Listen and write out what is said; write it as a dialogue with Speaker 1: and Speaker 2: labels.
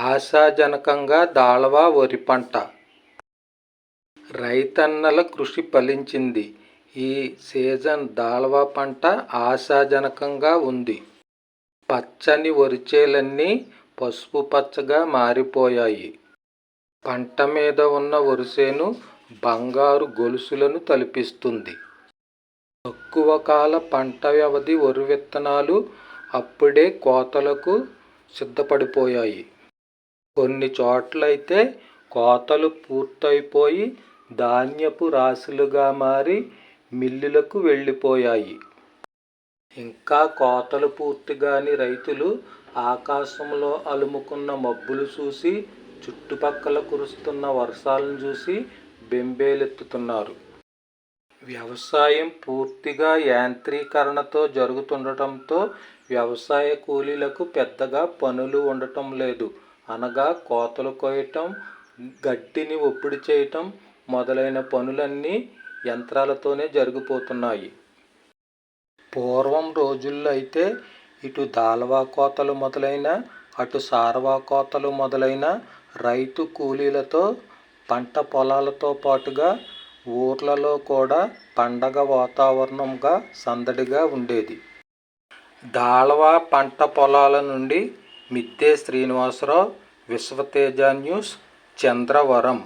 Speaker 1: ఆశాజనకంగా దాళవా వరి పంట. రైతన్నల కృషి ఫలించింది. ఈ సీజన్ దాళవా పంట ఆశాజనకంగా ఉంది. పచ్చని వరిచేలన్నీ పసుపు పచ్చగా మారిపోయాయి. పంట మీద ఉన్న వరిసేను బంగారు గొలుసులను తలపిస్తుంది. తక్కువ కాల పంట వ్యవధి వరి విత్తనాలు అప్పుడే కోతలకు సిద్ధపడిపోయాయి. కొన్ని చోట్లయితే కోతలు పూర్తయిపోయి ధాన్యపు రాశులుగా మారి మిల్లులకు వెళ్ళిపోయాయి. ఇంకా కోతలు పూర్తిగాని రైతులు ఆకాశంలో అలుముకున్న మబ్బులు చూసి చుట్టుపక్కల కురుస్తున్న వర్షాలను చూసి బెంబేలెత్తుతున్నారు. వ్యవసాయం పూర్తిగా యాంత్రీకరణతో జరుగుతుండటంతో వ్యవసాయ కూలీలకు పెద్దగా పనులు ఉండటం లేదు. అనగా కోతలు కోయటం గడ్డిని ఒప్పిడి చేయటం మొదలైన పనులన్నీ యంత్రాలతోనే జరిగిపోతున్నాయి. పూర్వం రోజుల్లో అయితే ఇటు దాల్వా కోతలు మొదలైన అటు సారవా కోతలు మొదలైన రైతు కూలీలతో పంట పొలాలతో పాటుగా ఊర్లలో కూడా పండగ వాతావరణంగా సందడిగా ఉండేది. దాళవా పంట పొలాల నుండి మిద్దె శ్రీనివాసరావు విశ్వతేజ న్యూస్ చంద్రవరం.